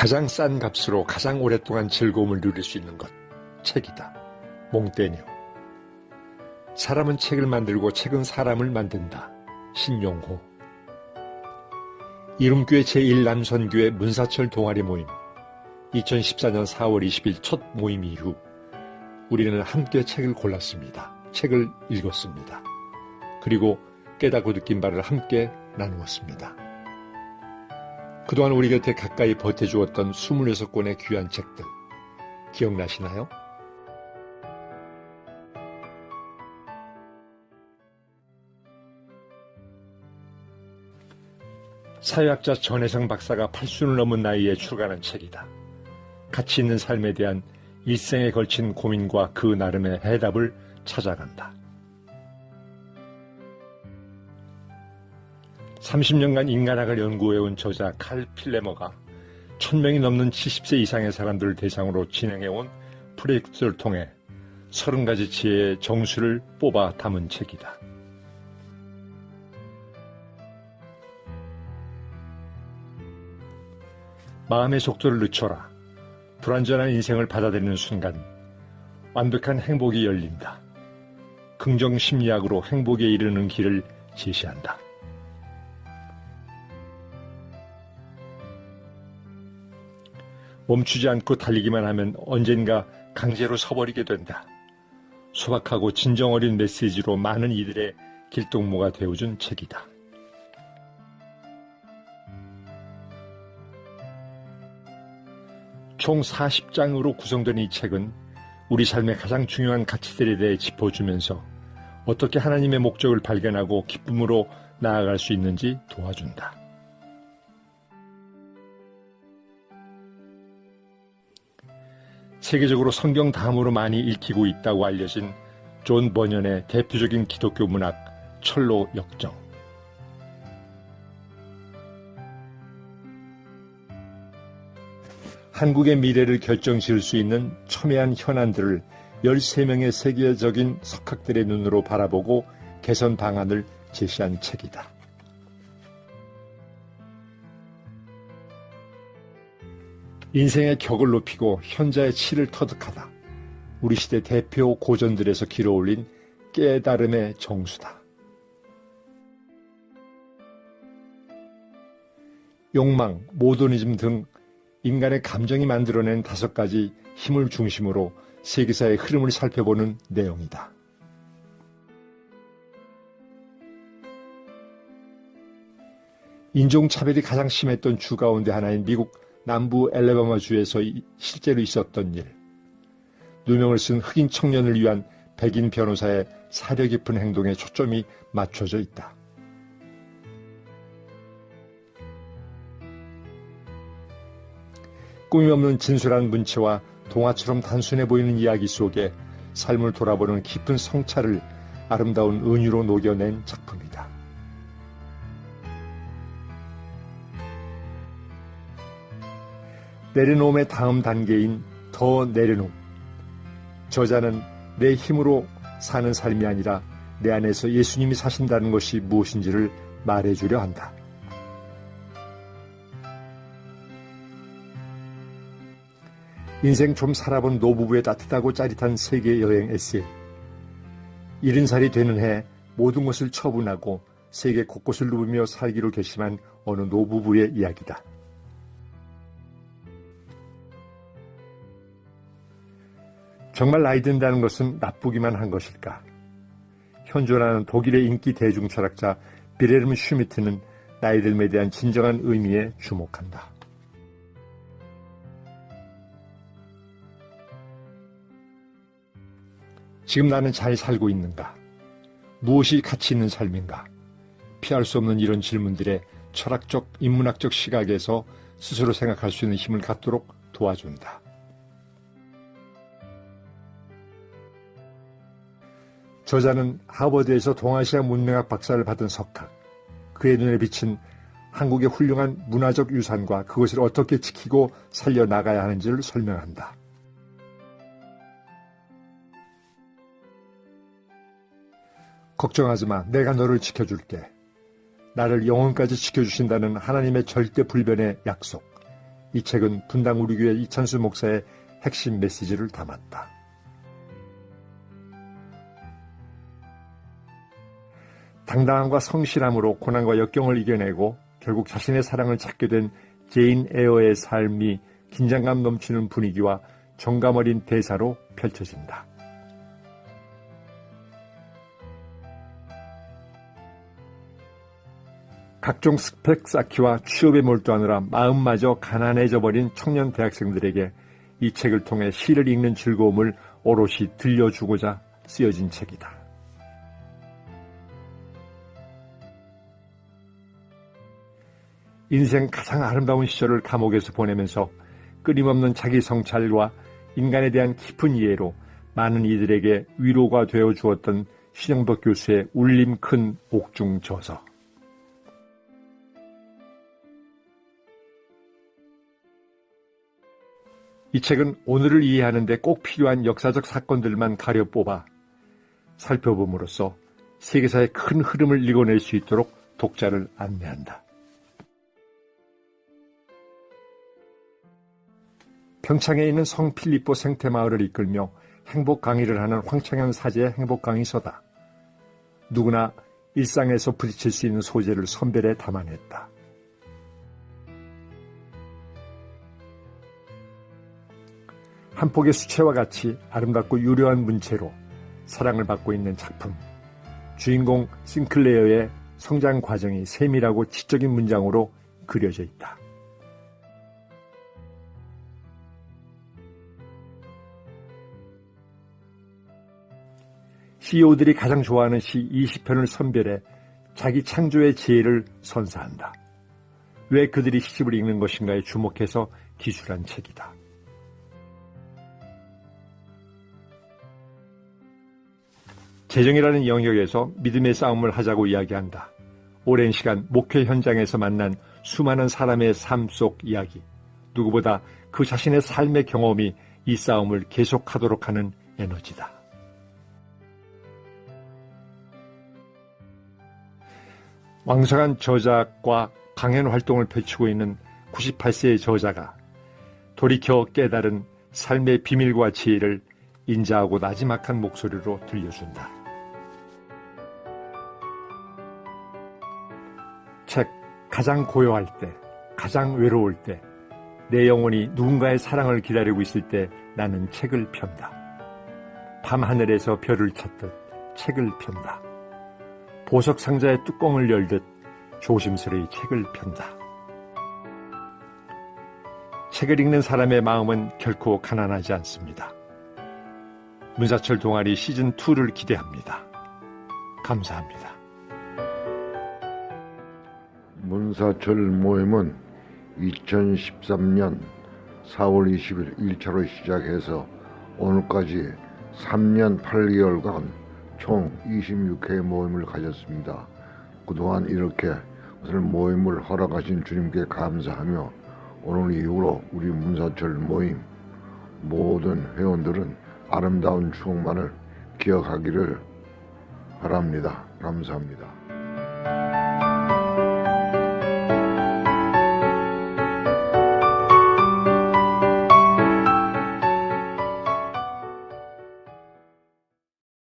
가장 싼 값으로 가장 오랫동안 즐거움을 누릴 수 있는 것. 책이다. 몽테뉴. 사람은 책을 만들고 책은 사람을 만든다. 신용호. 이름교회 제1남선교회 문사철 동아리 모임. 2014년 4월 20일 첫 모임 이후 우리는 함께 책을 골랐습니다. 책을 읽었습니다. 그리고 깨닫고 느낀 바를 함께 나누었습니다. 그동안 우리 곁에 가까이 버텨주었던 26권의 귀한 책들 기억나시나요? 사회학자 전혜성 박사가 80을 넘은 나이에 출간한 책이다. 가치 있는 삶에 대한 일생에 걸친 고민과 그 나름의 해답을 찾아간다. 30년간 인간학을 연구해온 저자 칼 필레머가 1000명이 넘는 70세 이상의 사람들을 대상으로 진행해온 프로젝트를 통해 30가지 지혜의 정수를 뽑아 담은 책이다. 마음의 속도를 늦춰라. 불완전한 인생을 받아들이는 순간 완벽한 행복이 열린다. 긍정 심리학으로 행복에 이르는 길을 제시한다. 멈추지 않고 달리기만 하면 언젠가 강제로 서버리게 된다. 소박하고 진정 어린 메시지로 많은 이들의 길동무가 되어준 책이다. 총 40장으로 구성된 이 책은 우리 삶의 가장 중요한 가치들에 대해 짚어주면서 어떻게 하나님의 목적을 발견하고 기쁨으로 나아갈 수 있는지 도와준다. 세계적으로 성경 다음으로 많이 읽히고 있다고 알려진 존 버년의 대표적인 기독교 문학 철로 역정. 한국의 미래를 결정 지을 수 있는 첨예한 현안들을 13명의 세계적인 석학들의 눈으로 바라보고 개선 방안을 제시한 책이다. 인생의 격을 높이고 현자의 치를 터득하다. 우리 시대 대표 고전들에서 길어올린 깨달음의 정수다. 욕망, 모더니즘 등 인간의 감정이 만들어낸 다섯 가지 힘을 중심으로 세계사의 흐름을 살펴보는 내용이다. 인종차별이 가장 심했던 주 가운데 하나인 미국 남부 엘레바마 주에서 실제로 있었던 일. 누명을 쓴 흑인 청년을 위한 백인 변호사의 사려 깊은 행동에 초점이 맞춰져 있다. 꿈이 없는 진솔한 문체와 동화처럼 단순해 보이는 이야기 속에 삶을 돌아보는 깊은 성찰을 아름다운 은유로 녹여낸 작품이다. 내려놓음의 다음 단계인 더 내려놓음. 저자는 내 힘으로 사는 삶이 아니라 내 안에서 예수님이 사신다는 것이 무엇인지를 말해주려 한다. 인생 좀 살아본 노부부의 따뜻하고 짜릿한 세계 여행 에세. 이른 살이 되는 해 모든 것을 처분하고 세계 곳곳을 누비며 살기로 결심한 어느 노부부의 이야기다. 정말 나이 든다는 것은 나쁘기만 한 것일까? 현존하는 독일의 인기 대중 철학자 비레르무 슈미트는 나이 듦에 대한 진정한 의미에 주목한다. 지금 나는 잘 살고 있는가? 무엇이 가치 있는 삶인가? 피할 수 없는 이런 질문들의 철학적, 인문학적 시각에서 스스로 생각할 수 있는 힘을 갖도록 도와준다. 저자는 하버드에서 동아시아 문명학 박사를 받은 석학, 그의 눈에 비친 한국의 훌륭한 문화적 유산과 그것을 어떻게 지키고 살려나가야 하는지를 설명한다. 걱정하지 마. 내가 너를 지켜줄게. 나를 영원까지 지켜주신다는 하나님의 절대 불변의 약속. 이 책은 분당 우리 교회 이찬수 목사의 핵심 메시지를 담았다. 당당함과 성실함으로 고난과 역경을 이겨내고 결국 자신의 사랑을 찾게 된 제인 에어의 삶이 긴장감 넘치는 분위기와 정감 어린 대사로 펼쳐진다. 각종 스펙 쌓기와 취업에 몰두하느라 마음마저 가난해져 버린 청년 대학생들에게 이 책을 통해 시를 읽는 즐거움을 오롯이 들려주고자 쓰여진 책이다. 인생 가장 아름다운 시절을 감옥에서 보내면서 끊임없는 자기 성찰과 인간에 대한 깊은 이해로 많은 이들에게 위로가 되어 주었던 신영덕 교수의 울림 큰 옥중 저서. 이 책은 오늘을 이해하는데 꼭 필요한 역사적 사건들만 가려 뽑아 살펴봄으로써 세계사의 큰 흐름을 읽어낼 수 있도록 독자를 안내한다. 평창에 있는 성 필리포 생태마을을 이끌며 행복 강의를 하는 황창현 사제의 행복 강의서다. 누구나 일상에서 부딪힐 수 있는 소재를 선별해 담아냈다. 한 폭의 수채화 같이 아름답고 유려한 문체로 사랑을 받고 있는 작품. 주인공 싱클레어의 성장 과정이 세밀하고 지적인 문장으로 그려져 있다. CEO들이 가장 좋아하는 시 20편을 선별해 자기 창조의 지혜를 선사한다. 왜 그들이 시집을 읽는 것인가에 주목해서 기술한 책이다. 재정이라는 영역에서 믿음의 싸움을 하자고 이야기한다. 오랜 시간 목회 현장에서 만난 수많은 사람의 삶 속 이야기. 누구보다 그 자신의 삶의 경험이 이 싸움을 계속하도록 하는 에너지다. 왕성한 저작과 강연 활동을 펼치고 있는 98세의 저자가 돌이켜 깨달은 삶의 비밀과 지혜를 인자하고 나지막한 목소리로 들려준다. 책 가장 고요할 때, 가장 외로울 때, 내 영혼이 누군가의 사랑을 기다리고 있을 때 나는 책을 편다. 밤하늘에서 별을 찾듯 책을 편다. 보석 상자의 뚜껑을 열듯 조심스레이 책을 편다. 책을 읽는 사람의 마음은 결코 가난하지 않습니다. 문사철 동아리 시즌2를 기대합니다. 감사합니다. 문사철 모임은 2013년 4월 20일 1차로 시작해서 오늘까지 3년 8개월간 총 26회 모임을 가졌습니다. 그동안 이렇게 우선 모임을 허락하신 주님께 감사하며 오늘 이후로 우리 문사철 모임 모든 회원들은 아름다운 추억만을 기억하기를 바랍니다. 감사합니다.